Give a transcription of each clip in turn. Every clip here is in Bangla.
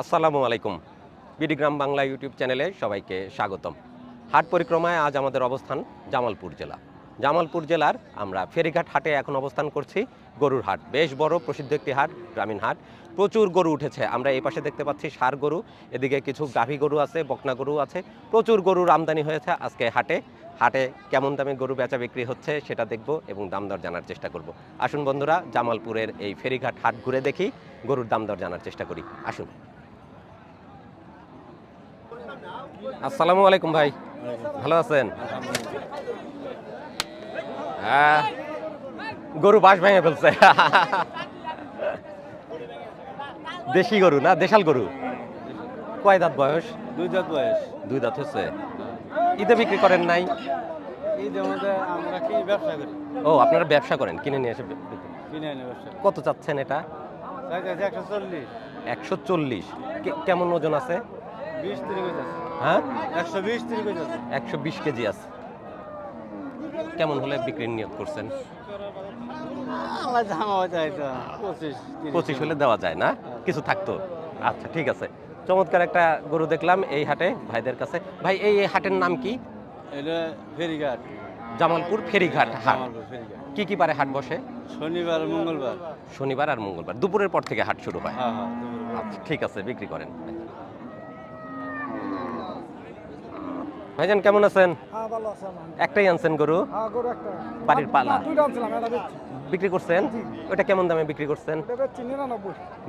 আসসালামু আলাইকুম। বিডিগ্রাম বাংলা ইউটিউব চ্যানেলে সবাইকে স্বাগতম। হাট পরিক্রমায় আজ আমাদের অবস্থান জামালপুর জেলা। জামালপুর জেলার আমরা ফেরিঘাট হাটে এখন অবস্থান করছি, গরুর হাট। বেশ বড় প্রসিদ্ধ একটি হাট, গ্রামীণ হাট। প্রচুর গরু উঠেছে, আমরা এই পাশে দেখতে পাচ্ছি সার গরু, এদিকে কিছু গাভী গরু আছে, বকনা গরু আছে। প্রচুর গরুর আমদানি হয়েছে আজকে হাটে। হাটে কেমন দামে গরু বেচা বিক্রি হচ্ছে সেটা দেখব এবং দাম দর জানার চেষ্টা করব। আসুন বন্ধুরা, জামালপুরের এই ফেরিঘাট হাট ঘুরে দেখি, গরুর দাম দর জানার চেষ্টা করি। আসুন। আসসালামু আলাইকুম ভাই, ভালো আছেন? গরু বাস ভেঙে ফেলছে। দেশি গরু না? দেশাল গরু? কয় দাঁত বয়স? দুই দাঁত বয়স। দুই দাঁত হচ্ছে ঈদে বিক্রি করেন নাই? এই যে আমাদের আমরা কি ব্যবসা করি? ও আপনারা ব্যবসা করেন কিনে নিয়ে এসে কিনে আনি ব্যবসা কত চাচ্ছেন এটা? একশো চল্লিশ। একশো চল্লিশ। কেমন ওজন আছে? বিশ তিরিশ আছে। হ্যাঁ? একশো বিশ তিরিশ আছে। একশো বিশ কেজি আছে। কেমন হলে বিক্রির নিয়োগ করছেন? পঁচিশ হলে দেওয়া যায় না? কিছু থাকতো? আচ্ছা ঠিক আছে। চমৎকার একটা গরু দেখলাম এই হাটে ভাইদের কাছে। ভাই এই হাটের নাম কি? ফেরিঘাট। জামালপুর ফেরিঘাট হাট। কি কি বারে হাট বসে? শনিবার মঙ্গলবার। শনিবার আর মঙ্গলবার। দুপুরের পর থেকে হাট শুরু হয়। হ্যাঁ হ্যাঁ। আচ্ছা ঠিক আছে বিক্রি করেন। ভাইজান কেমন আছেন? হ্যাঁ একটাই আনছেন গরু? হ্যাঁ বাড়ির পালা। বিক্রি করছেন? ওটা কেমন দামে বিক্রি করছেন?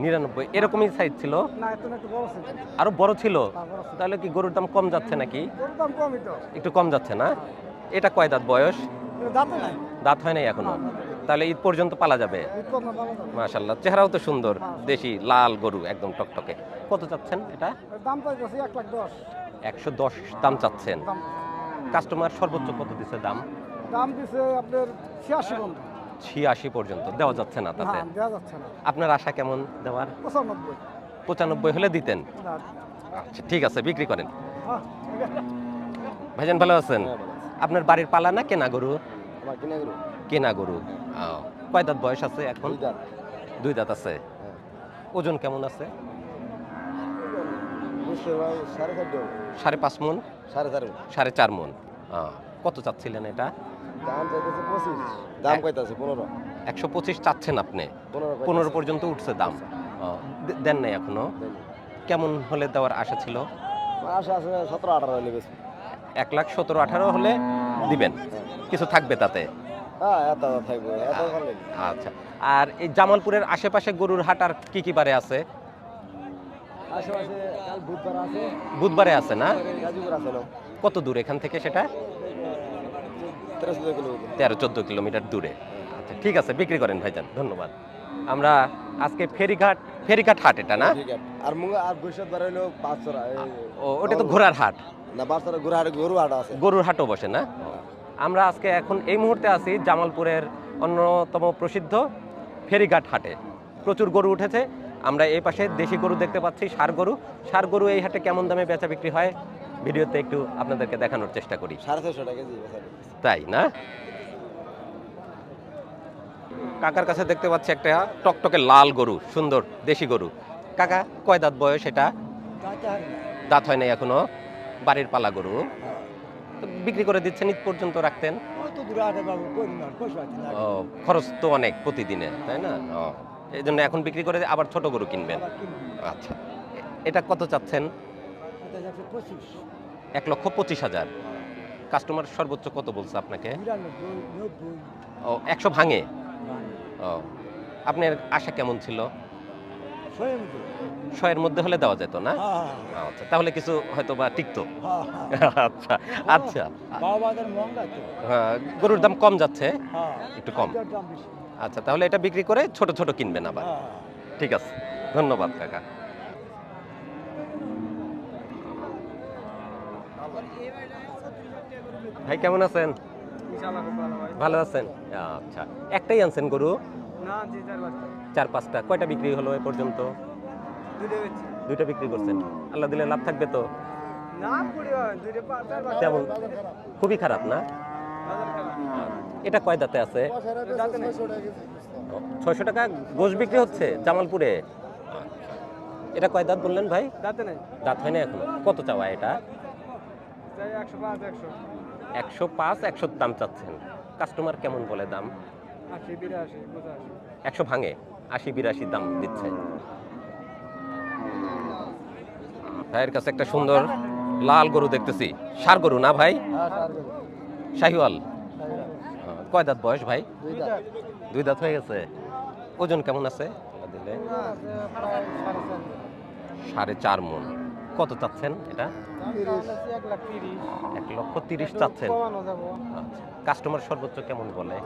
নিরানব্বই। এরকমই সাইজ ছিল? আরও বড় ছিল? হ্যাঁ তাহলে কি গরুর দাম কম যাচ্ছে নাকি? একটু কম যাচ্ছে না? এটা কয় দাঁত বয়স? দাঁতে হয় নাই এখনও? তাহলে ঈদ পর্যন্ত পালা যাবে? মাশাল্লাহ চেহারাও তো সুন্দর। দেশি লাল গরু একদম টকটকে। কত চাচ্ছেন এটা? দাম এক লাখ দশ। একশো দশ দাম চাচ্ছেন। কাস্টমার সর্বোচ্চ কত দিচ্ছে দাম? দাম দিছে আপনার ছিয়াশি বন্ধু ছিয়াশি পর্যন্ত। দেওয়া যাচ্ছে না তাতে? হ্যাঁ দেওয়া যাচ্ছে না। আপনার আশা কেমন দেওয়ার? পঁচানব্বই। পঁচানব্বই হলে দিতেন? আচ্ছা ঠিক আছে বিক্রি করেন। হ্যাঁ ভাইজান ভালো আছেন? আপনার বাড়ির পালা না কেনা গরু আমার কিনে গরু কয় দাঁত বয়স আছে এখন? দুই দাঁত। আছে? ওজন কেমন আছে? সাড়ে পাঁচ মন? সাড়ে চার সাড়ে চার মন। কত চাচ্ছিলেন এটা? দাম পনেরো। একশো পঁচিশ চাচ্ছেন আপনি? পনেরো পর্যন্ত উঠছে দাম। দেন নাই এখনও? কেমন হলে দেওয়ার আশা ছিল? আশা আছে সতেরো আঠারো হলে বেশি। এক লাখ সতেরো আঠারো হলে দিবেন। কিছু থাকবে তাতে? হ্যাঁ থাকবে আচ্ছা। আর এই জামালপুরের আশেপাশে গরুর হাট আর কি কি বারে আছে? বুধবার আছে। না? কত দূর এখান থেকে সেটা? তেরো চোদ্দ কিলোমিটার। দূরে। আচ্ছা ঠিক আছে বিক্রি করেন ভাইজান ধন্যবাদ। আমরা আজকে ফেরিঘাট ফেরিঘাট হাট এটা না? আর আর বৃহস্পতিবার বাচ্চারা ও ওটা তো ঘোড়ার হাট। না ঘুরে হাটে গরু হাট আছে। গরুর হাটও বসে না? আমরা আজকে এখন এই মুহূর্তে আছি জামালপুরের অন্যতম প্রসিদ্ধ ফেরিঘাট হাটে। প্রচুর গরু উঠেছে। আমরা এই পাশে দেশি গরু দেখতে পাচ্ছি সার গরু। সার গরু এই হাটে কেমন দামে বেচা বিক্রি হয় ভিডিওতে একটু আপনাদেরকে দেখানোর চেষ্টা করি। তাই না? কাকার কাছে দেখতে পাচ্ছি একটা টকটকে লাল গরু সুন্দর দেশি গরু। কাকা কয় দাঁত বয়স এটা? দাঁত হয় নাই এখনও? বাড়ির পালা গরু। বিক্রি করে দিচ্ছেন ঈদ পর্যন্ত রাখতেন? ও খরচ তো অনেক প্রতিদিনের তাই না? এই জন্য এখন বিক্রি করে আবার ছোট গরু কিনবেন। আচ্ছা। এটা কত চাচ্ছেন? এক লক্ষ পঁচিশ হাজার। কাস্টমার সর্বোচ্চ কত বলছে আপনাকে? ও একশো ভাঙে? ও আপনার আশা কেমন ছিল? শয়ের মধ্যে। হলে দেওয়া যেত না? আচ্ছা তাহলে কিছু হয়তো বা টিকতো। আচ্ছা আচ্ছা। হ্যাঁ, গরুর দাম কম যাচ্ছে? একটু কম। আচ্ছা তাহলে এটা বিক্রি করে ছোট ছোট কিনবেন আবার। ঠিক আছে। ধন্যবাদ কাকা। ভাই কেমন আছেন? ভালো আছেন? আচ্ছা একটাই আনছেন গরু? চার পাঁচটা। কয়টা বিক্রি হলো এ পর্যন্ত? দুইটা বিক্রি করছেন। আল্লাহ দিলে লাভ থাকবে তো? তেমন। খুবই খারাপ না? এটা কয় দাঁতে আছে? ছয়শো টাকা গোশ বিক্রি হচ্ছে জামালপুরে। এটা কয় দাঁত বললেন ভাই? নাই। দাঁত হয় না এখন। কত চাওয়া এটা? একশো পাঁচ একশো। একশো পাঁচ একশো দাম চাচ্ছেন। কাস্টমার কেমন বলে দাম? একশো ভাঙে আশি বিরাশি দাম দিচ্ছে। ভাইয়ের কাছে একটা সুন্দর লাল গরু দেখতেছি। সার গরু না ভাই? শাহিওয়াল। কয় দাঁত বয়স ভাই? দুই দাঁত। হয়ে গেছে। ওজন কেমন আছে? দিলে সাড়ে চার মন। কত চাচ্ছেন এটা? এক লক্ষ তিরিশ চাচ্ছেন। আচ্ছা। কাস্টমার সর্বোচ্চ কেমন বলে?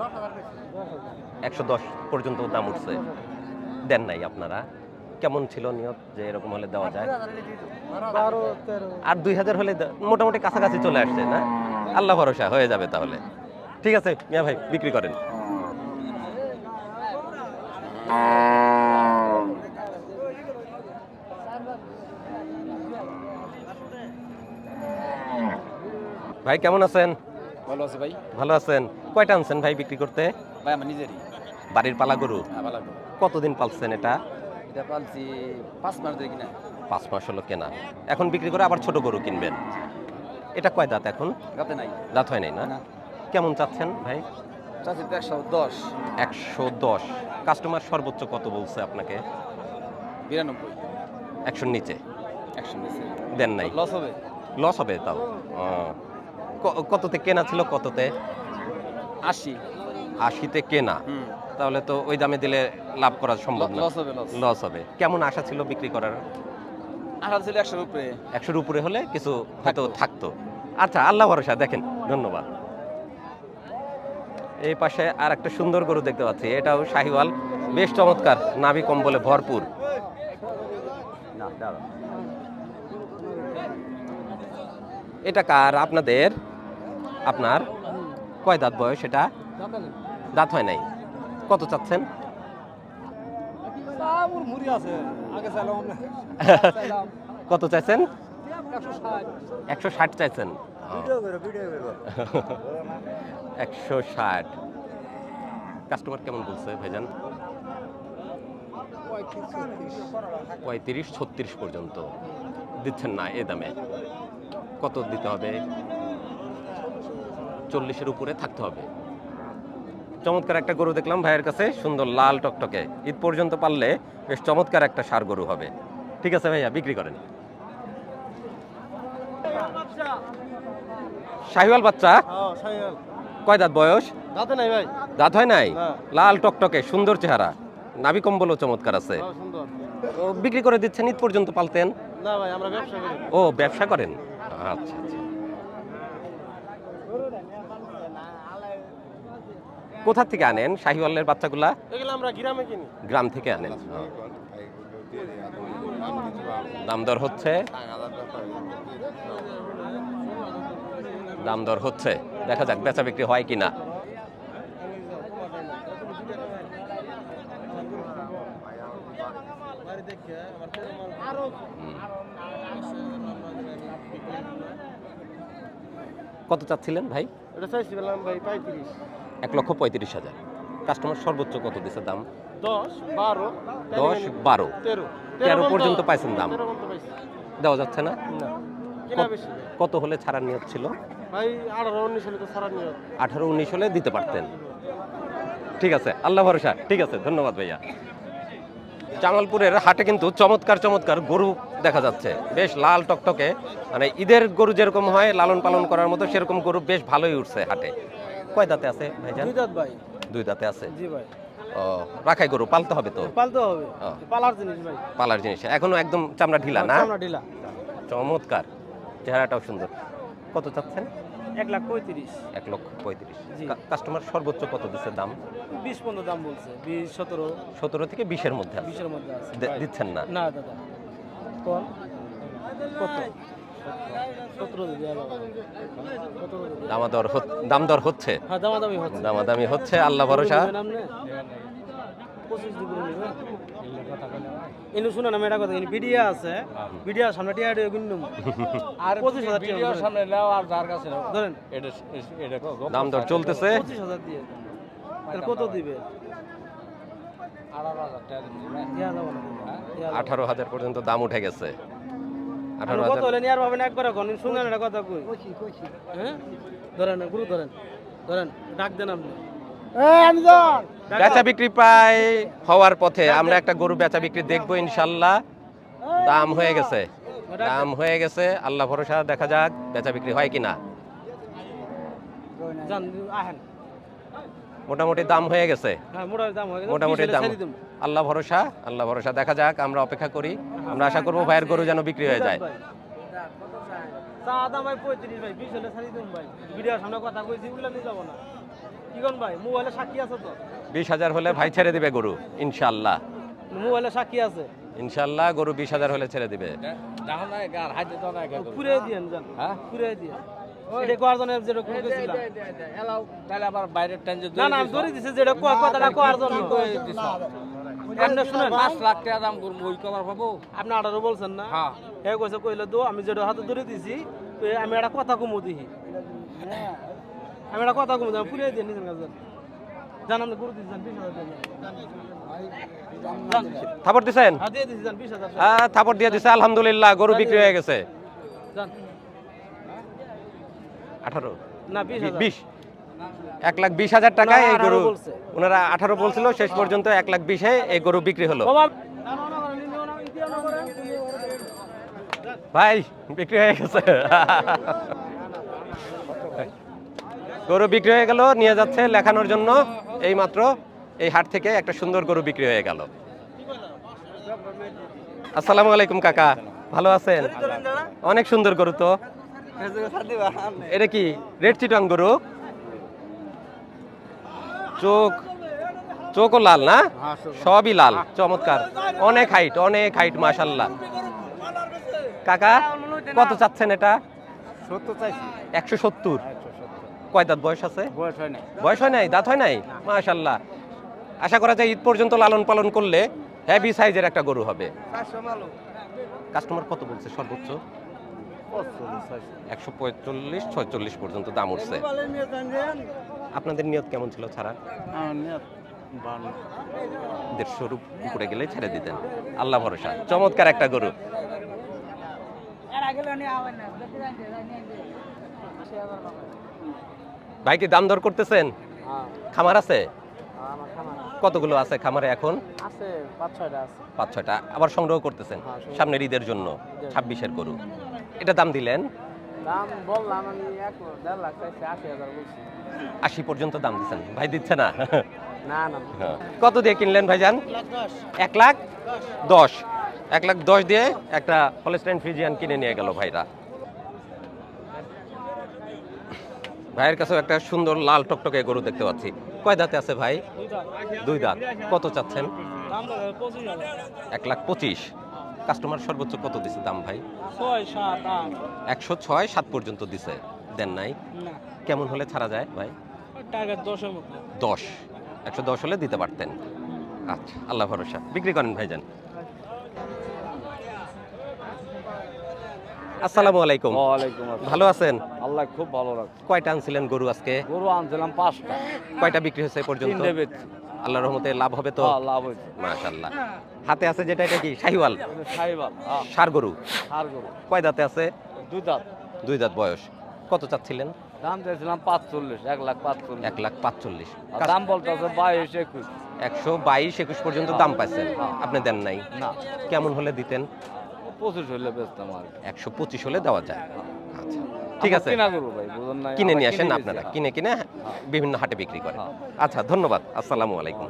একশো দশ পর্যন্ত দাম উঠছে। দেন নাই আপনারা। কেমন ছিল নিয়ত যে এরকম হলে দেওয়া যায়? আর দুই হাজার হলে মোটামুটি কাছাকাছি চলে আসছে না? আল্লাহ ভরসা হয়ে যাবে তাহলে। ঠিক আছে মিয়া ভাই বিক্রি করেন। ভাই কেমন আছেন? ভালো আছে ভাই। ভালো আছেন? কয়টা আনছেন ভাই বিক্রি করতে? ভাই আমার নিজেরই। বাড়ির পালা গরু? হ্যাঁ কতদিন পালছেন এটা? এটা পালছি পাঁচ মাস ধরে কিনা। পাঁচ মাস হলো কেনা। এখন বিক্রি করে আবার ছোট গরু কিনবেন। এটা কয় দাঁত এখন? গাতে নাই। দাঁত হয় নাই না? না। কেমন চাচ্ছেন ভাই? চাচ্ছি তো একশো দশ। একশো দশ। কাস্টমার সর্বোচ্চ কত বলছে আপনাকে? বিরানব্বই। একশোর নিচে? একশো নিচে। দেন নাই। লস হবে। লস হবে তাও? কততে কেনা ছিল কততে? আশি। আশিতে কেনা তাহলে তো ওই দামে দিলে লাভ করা সম্ভব না। লস হবে লস লস হবে। কেমন আশা ছিল বিক্রি করার? আশা ছিল একশোর উপরে। একশোর উপরে হলে কিছু হয়তো থাকতো। আচ্ছা আল্লাহ ভরসা দেখেন ধন্যবাদ। এই পাশে আর একটা সুন্দর গরু দেখতে পাচ্ছি এটাও শাহিওয়াল বেশ চমৎকার নাভি কম্বলে ভরপুর। এটা কার আপনাদের? আপনার? কয় দাঁত বয়স এটা? দাঁত হয় নাই? কত চাচ্ছেন? কত চাইছেন? একশো ষাট চাইছেন। একশো ষাট। কাস্টমার কেমন বলছে ভাইজান? পঁয়ত্রিশ ছত্রিশ পর্যন্ত। দিচ্ছেন না এ দামে। কত দিতে হবে? চল্লিশের উপরে থাকতে হবে। চমৎকার একটা গরু দেখলাম ভাইয়ের কাছে সুন্দর লাল টকটকে। ঈদ পর্যন্ত পারলে বেশ চমৎকার একটা সার গরু হবে। ঠিক আছে ভাইয়া বিক্রি করেন। শাহিওয়াল বাচ্চা? হ্যাঁ কয় দাঁত বয়স? যাতে নাই ভাই। দাঁত হয় নাই? লাল টকটকে সুন্দর চেহারা। নাভি কম্বলও চমৎকার আছে। হ্যাঁ, ও, বিক্রি করে দিচ্ছেন ঈদ পর্যন্ত পালতেন? না ভাই আমরা ব্যবসা করি। ও ব্যবসা করেন? আচ্ছা আচ্ছা। কোথা থেকে আনেন? শাহিওয়ালের বাচ্চাগুলা? এগুলো আমরা গ্রামে কিনি। গ্রাম থেকে আনেন। ও। দাম দর হচ্ছে? দাম দর হচ্ছে? দেখা যাক বেচা বিক্রি হয় কিনা। কত চাচ্ছিলেন ভাই? এটা চাইছি বললাম ভাই পঁয়ত্রিশ। এক লক্ষ পঁয়ত্রিশ হাজার। কাস্টমার সর্বোচ্চ কত দিছে দাম? দশ বারো দশ বারো। তেরো। পর্যন্ত পাইছেন দাম? দেওয়া যাচ্ছে না? কত- হলে ছাড়ার নিয়ত ছিল? ভাই আঠারো উনিশ হলে তো সারা নিয়ে আঠারো উনিশ হলে দিতে পারতেন। ঠিক আছে আল্লাহ ভরসা। ঠিক আছে ধন্যবাদ ভাইয়া। জামালপুরের হাটে কিন্তু চমৎকার চমৎকার গরু দেখা যাচ্ছে। বেশ লাল টকটকে। মানে ঈদের গরু যেরকম হয় লালন পালন করার মতো সেরকম গরু বেশ ভালোই উঠছে হাটে। কয় দাঁতে আছে ভাইজান? দুইদাত ভাই। দুই দাঁতে আছে। জি ভাই। ও রাখাই গরু পালতে হবে তো? পালতে হবে। পালার জিনিস ভাই। পালার জিনিস। এখনও একদম চামড়া ঢিলা না? চামড়া ঢিলা। চমৎকার। চেহারাটাও সুন্দর। কত চাচ্ছেন? এক লাখ পঁয়ত্রিশ। এক লক্ষ পঁয়ত্রিশ। কাস্টমার সর্বোচ্চ কত দিচ্ছে দাম? বিশ পনেরো দাম বলছে। বিশ সতেরো। সতেরো থেকে বিশের মধ্যে বিশের মধ্যে দিচ্ছেন না? না দাদা। কত? দামাদর দর হচ্ছে? হ্যাঁ দামাদামি হচ্ছে আল্লাহ ভরসা। নেবেন আপনি? পঁচিশ দুপুর এনে শুনে না মেয়েটা কথা এনে আছে ভিডিও সামনে টিয়া টিয়া কিন্তু আর পঁচিশ হাজার টাকা ভিডিওর ধরেন। সামনে নাও আর যার কাছে ধরেন। এটা এটা দাম দর চলতেছে। দিয়ে। তাহলে কত দিবে? না। আঠারো হাজার পর্যন্ত দাম উঠে গেছে। আঠারো কত হলে নিয়ে আর ভাবেন একবার এখন শুনেন এটা কথা কই। হ্যাঁ? ধরেন গুরু ধরেন। ধরেন ডাক দেন আপনি। বেচা বিক্রি প্রায় হওয়ার পথে আমরা একটা গরু বেচা বিক্রি দেখব ইনশাল্লাহ। দাম হয়ে গেছে। দাম হয়ে গেছে। আল্লাহ ভরসা দেখা যাক বেচা বিক্রি হয় কিনা। আহেন। মোটামুটি দাম হয়ে গেছে। হ্যাঁ মোটামুটি দাম হয়ে গেছে। মোটামুটি দাম। আল্লাহ ভরসা আল্লাহ ভরসা। দেখা যাক আমরা অপেক্ষা করি। আমরা আশা করব ভাইয়ের গরু যেন বিক্রি হয়ে যায়। বিশ হাজার হলে ভাই ছেড়ে দিবে গরু ইনশাল্লাহ মোবাইলে সাক্ষী আছে? ইনশাল্লাহ গরু বিশ হাজার হলে ছেড়ে দিবে। পুরে দিয়েন যান হ্যাঁ? পুরে দিয়ে এটা কোয়ার জন্য যেটা কোন গেছিলাম তাহলে আবার বাইরের টাইমে না না আমি ধরে দিছি। যেটা কোয়া কথাটা কোয়ার জন্য। আপনি শুনেন। পাঁচ লাখ টাকা দাম করব ওই কবার পাবো? আপনি আঠারো বলছেন না? হ্যাঁ। হ্যাঁ কইছে কইলে দো আমি যেটা হাতে ধরে দিছি আমি একটা কথা কমু দিহি। আমি একটা কথা কমু পুরে দিয়ে নিজের কাছে। জান আপনি গুরু দিচ্ছেন বিশ টাকা। থাপড় দিছেন? হ্যাঁ দিয়ে দিছি যান বিশ হাজার টাকা। হ্যাঁ থাপড় দিয়ে দিছে আলহামদুলিল্লাহ গরু বিক্রি হয়ে গেছে। যান আঠারো। না বিশ এক লাখ বিশ হাজার টাকায় এই গরু ওনারা আঠারো বলছিল শেষ পর্যন্ত এক লাখ বিশে এই গরু বিক্রি হলো। ভাই বিক্রি হয়ে গেছে। গরু বিক্রি হয়ে গেল নিয়ে যাচ্ছে লেখানোর জন্য। এই মাত্র এই হাট থেকে একটা সুন্দর গরু বিক্রি হয়ে গেল। আসসালামু আলাইকুম কাকা। ভালো আছেন? অনেক সুন্দর গরু তো। এটা কি? রেড চিটং গরু? চোখ চোখও লাল না? সবই লাল চমৎকার। অনেক হাইট অনেক হাইট মাশাল্লাহ কাকা কত চাচ্ছেন এটা? একশো সত্তর। কয় দাঁত বয়স আছে? বয়স হয় নাই। হয় দাঁত হয় নাই? মাশাল্লাহ আশা করা যায় ঈদ পর্যন্ত লালন পালন করলে হ্যাভি সাইজের একটা গরু হবে। কাস্টমার কত বলছে সর্বোচ্চ? একশো পঁয়তাল্লিশ ছয়চল্লিশ পর্যন্ত দাম উঠছে। আপনাদের নিয়ত কেমন ছিল ছাড়া? দেড়শোর উপরে গেলে ছেড়ে দিতেন। আল্লাহ ভরসা। চমৎকার একটা গরু। ভাই কি দাম দর করতেছেন? খামার আছে? কতগুলো আছে খামারে এখন? পাঁচ ছয়টা আছে। পাঁচ ছয়টা। আবার সংগ্রহ করতেছেন হ্যাঁ, সামনের ঈদের জন্য। ছাব্বিশের গরু। এটা দাম দিলেন? দাম বললাম আমি এক দেড় লাখ চাইছি আশি হাজার বলছি। আশি পর্যন্ত দাম দিচ্ছেন ভাই দিচ্ছে না? না না। কত দিয়ে কিনলেন ভাইজান? এক লাখ দশ। এক লাখ দশ দিয়ে একটা হলস্টাইন ফ্রিজিয়ান কিনে নিয়ে গেল ভাইরা। ভাইয়ের কাছেও একটা সুন্দর লাল টকটকে গরু দেখতে পাচ্ছি। কয় দাঁতে আছে ভাই? দুই দাঁত। কত চাচ্ছেন? এক লাখ পঁচিশ। কাস্টমার সর্বোচ্চ কত দিছে দাম ভাই? ছয় সাত আট। একশো ছয় সাত পর্যন্ত দিছে। দেন নাই? না। কেমন হলে ছাড়া যায় ভাই? টার্গেট দশের মতো। দশ। একশো দশ হলে দিতে পারতেন। আচ্ছা আল্লাহ ভরসা। বিক্রি করেন ভাইজান। আসসালামু আলাইকুম। ওয়ালাইকুম ভালো আছেন? আল্লাহ খুব ভালো কয়টা আনছিলেন গরু আজকে? গরু আনছিলাম পাঁচটা। কয়টা বিক্রি হয়েছে পর্যন্ত? আল্লাহ রহমতে লাভ হবে তো? হ্যাঁ, লাভ হয়েছে। মাশাল্লাহ হাতে আছে যেটা এটা কি? শাহিওয়াল? এটা সাইবাল হ্যাঁ। সার গরু? সার গরু। কয় দাঁতে আছে? দুই দাঁত। দুই দাঁত বয়স। কত চাচ্ছিলেন? দাম চাইছিলাম পাঁচচল্লিশ এক লাখ পাঁচচল্লিশ। এক লাখ পাঁচচল্লিশ। আর দাম বলতেছে বাইশ একুশ। একশো বাইশ একুশ পর্যন্ত দাম পাইছেন। আপনি দেন নাই? না। কেমন হলে দিতেন? পঁচিশ হলে বেচতাম আর। একশো পঁচিশ হলে দেওয়া যায়। আচ্ছা। ঠিক আছে। কিনা নিয়ে আসেন আপনারা। কিনে কিনে বিভিন্ন হাটে বিক্রি করেন। হ্যাঁ। আচ্ছা ধন্যবাদ। আসসালামু আলাইকুম।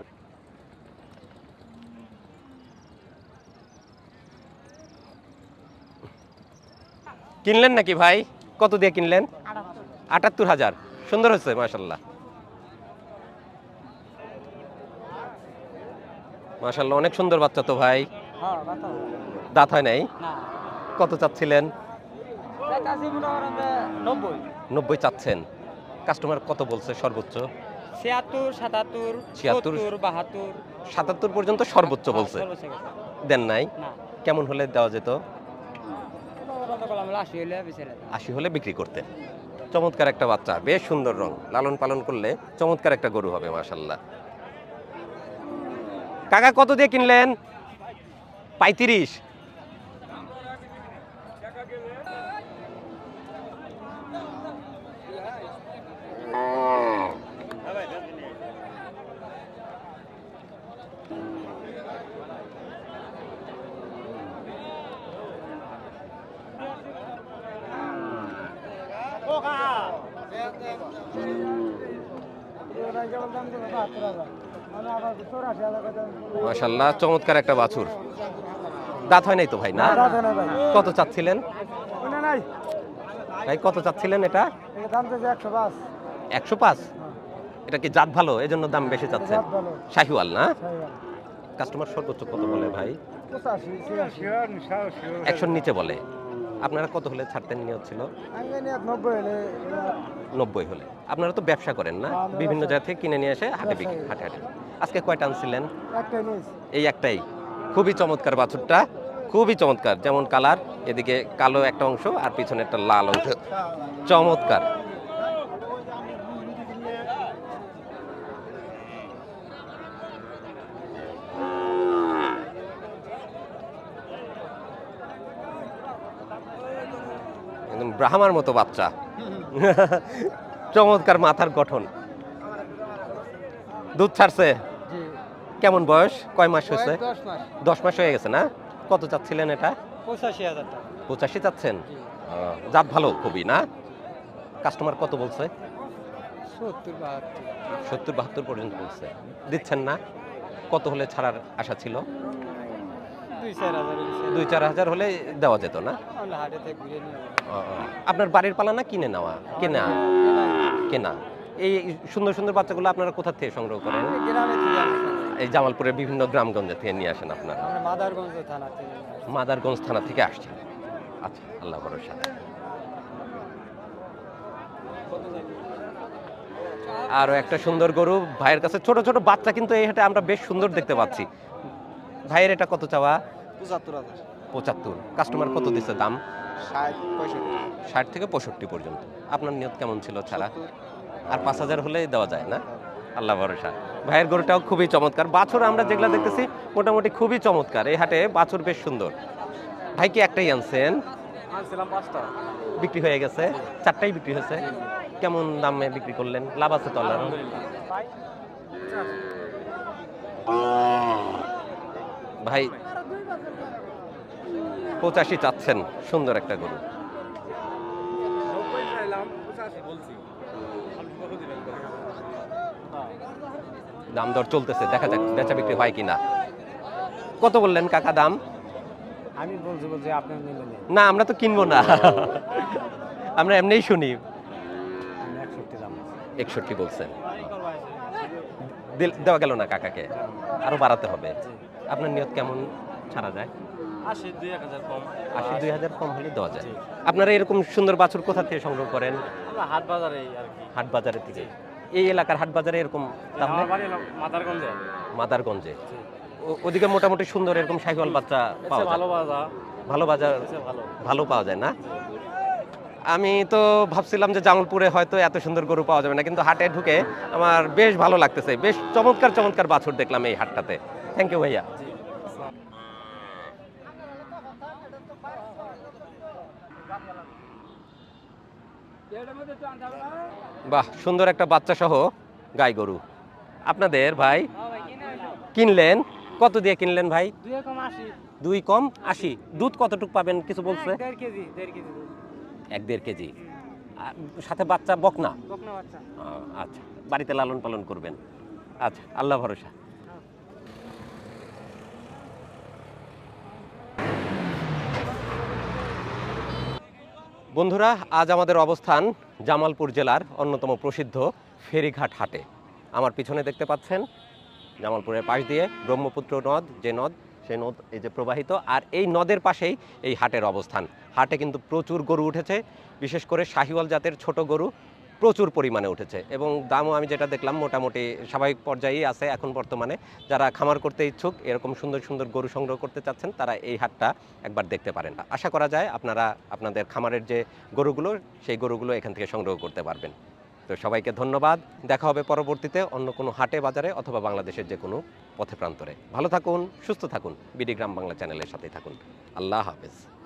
কিনলেন নাকি ভাই? কত দিয়ে কিনলেন? আটাত্তর হাজার। সুন্দর হচ্ছে মাশাল্লাহ মাশাল্লাহ অনেক সুন্দর বাচ্চা তো ভাই। হ্যাঁ দাঁত হয়। নাই? কত চাচ্ছিলেন চাইতাছি মনে করেন যে নব্বই। নব্বই চাচ্ছেন। কাস্টমার কত বলছে সর্বোচ্চ? ছিয়াত্তর সাতাত্তর 76 সত্তর বাহাত্তর। সাতাত্তর পর্যন্ত সর্বোচ্চ বলছে। দেন নাই? কেমন হলে দেওয়া যেত? আশি হলে বিক্রি করতেন। চমৎকার একটা বাচ্চা বেশ সুন্দর রং। লালন পালন করলে চমৎকার একটা গরু হবে মাশাল্লাহ কাকা কত দিয়ে কিনলেন? পঁয়ত্রিশ। মাশাল্লাহ চমৎকার একটা বাছুর। দাঁত হয় নাই তো ভাই না? কত চাচ্ছিলেন? ভাই কত চাচ্ছিলেন এটা? একশো পাঁচ। এটা কি জাত ভালো? এই জন্য দাম বেশি চাচ্ছেন শাহিওয়াল না? কাস্টমার সর্বোচ্চ কত বলে ভাই? একশোর নিচে বলে। আপনারা কত হলে ছাড়তেন নিয়ত ছিল? নব্বই হলে আপনারা তো ব্যবসা করেন না? বিভিন্ন জায়গা থেকে কিনে নিয়ে এসে হাটে বিক্রি। হাটে হাটে। আজকে কয়টা আনছিলেন? এই একটাই। খুবই চমৎকার বাছুরটা খুবই চমৎকার। যেমন কালার এদিকে কালো একটা অংশ আর পিছনে একটা লাল অংশ। চমৎকার। একদম ব্রাহ্মার মতো বাচ্চা। চমৎকার মাথার গঠন। দুধ ছাড়ছে? কেমন বয়স? কয় মাস হয়েছে? দশ মাস। হয়ে গেছে না? কত চাচ্ছিলেন এটা? পঁচাশি হাজার পঁচাশি চাচ্ছেন? জাত ভালো খুবই না? কাস্টমার কত বলছে? সত্তর বাহাত্তর পর্যন্ত বলছে। দিচ্ছেন না? কত হলে ছাড়ার আশা ছিল? দুই চার হাজার হলে দেওয়া যেত না। আপনার বাড়ির পালা না কিনে নেওয়া? কেনা? কেনা। এই সুন্দর সুন্দর বাচ্চাগুলো আপনারা কোথা থেকে সংগ্রহ করেন। এই জামালপুরের বিভিন্ন গ্রামগঞ্জে থেকে নিয়ে আসেন আপনারা। মাদারগঞ্জ থানা থেকে মাদারগঞ্জ থানা থেকে আসছেন। আচ্ছা আল্লাহ ভরসা। আরও একটা সুন্দর গরু। ভাইয়ের কাছে ছোট ছোট বাচ্চা কিন্তু এই হাটে আমরা বেশ সুন্দর দেখতে পাচ্ছি। ভাইয়ের এটা কত চাওয়া? পঁচাত্তর হাজার। পঁচাত্তর। কাস্টমার কত দিচ্ছে দাম? ষাট পঁয়ষট্টি। ষাট থেকে পঁয়ষট্টি পর্যন্ত। আপনার নিয়ত কেমন ছিল ছাড়া? আর পাঁচ হাজার হলে দেওয়া যায় না? আল্লাহ ভরসা। ভাইয়ের গরুটাও খুবই চমৎকার। বাছুর আমরা যেগুলো দেখতেছি মোটামুটি খুবই চমৎকার। এই হাটে বাছুর বেশ সুন্দর। ভাই কি একটাই আনছেন? বিক্রি হয়ে গেছে। চারটাই বিক্রি হয়েছে। কেমন দামে বিক্রি করলেন? লাভ আছে তো রহমতে? ভাই পঁচাশি চাচ্ছেন সুন্দর একটা গরু। দাম দর চলতেছে দেখা যাক বেচা বিক্রি হয় কিনা। কত বললেন কাকা দাম? আমি বলছি বলছি আপনি না আমরা তো কিনবো না। আমরা এমনিই শুনি। একষট্টি বলছেন। দেওয়া গেল না কাকাকে। আরও বাড়াতে হবে। আপনার নিয়ত কেমন ছাড়া যায়? আশি দুই এক হাজার কম। আশি দুই হাজার কম হলে দেওয়া যায়। আপনারা এরকম সুন্দর বাছুর কোথা থেকে সংগ্রহ করেন? আমরা হাট বাজারে আর কি। হাট বাজারের থেকে। এই এলাকার হাট বাজারে এরকম মাদারগঞ্জে। মাদারগঞ্জে। ওদিকে মোটামুটি সুন্দর এরকম সাইকেল বাচ্চা পাওয়া ভালো বাজার। ভালো বাজার ভালো পাওয়া যায় না? আমি তো ভাবছিলাম যে জামালপুরে হয়তো এত সুন্দর গরু পাওয়া যাবে না কিন্তু হাটে ঢুকে আমার বেশ ভালো লাগতেছে। বেশ চমৎকার চমৎকার বাছুর দেখলাম এই হাটটাতে। থ্যাংক ইউ ভাইয়া। বাহ সুন্দর একটা বাচ্চা সহ গাই গরু। আপনাদের ভাই কিনলেন? কত দিয়ে কিনলেন ভাই? দুই কম আশি। দুধ কতটুক পাবেন কিছু বলছে। এক দেড় কেজি সাথে বাচ্চা বকনা? আচ্ছা। বাড়িতে লালন পালন করবেন। আচ্ছা আল্লাহ ভরসা। বন্ধুরা, আজ আমাদের অবস্থান জামালপুর জেলার অন্যতম প্রসিদ্ধ ফেরিঘাট হাটে। আমার পিছনে দেখতে পাচ্ছেন জামালপুরের পাশ দিয়ে ব্রহ্মপুত্র নদ, যে নদ সেই নদ এই যে প্রবাহিত, আর এই নদের পাশেই এই হাটের অবস্থান। হাটে কিন্তু প্রচুর গরু উঠেছে, বিশেষ করে শাহিওয়াল জাতের ছোট গরু প্রচুর পরিমাণে উঠেছে এবং দামও আমি যেটা দেখলাম মোটামুটি স্বাভাবিক পর্যায়েই আছে এখন বর্তমানে। যারা খামার করতে ইচ্ছুক, এরকম সুন্দর সুন্দর গরু সংগ্রহ করতে চাচ্ছেন, তারা এই হাটটা একবার দেখতে পারেন। আশা করা যায় আপনারা আপনাদের খামারের যে গরুগুলো, সেই গরুগুলো এখান থেকে সংগ্রহ করতে পারবেন। তো সবাইকে ধন্যবাদ। দেখা হবে পরবর্তীতে অন্য কোনো হাটে, বাজারে অথবা বাংলাদেশের যে কোনো পথে প্রান্তরে। ভালো থাকুন, সুস্থ থাকুন। বিডি গ্রাম বাংলা চ্যানেলের সাথেই থাকুন। আল্লাহ হাফেজ।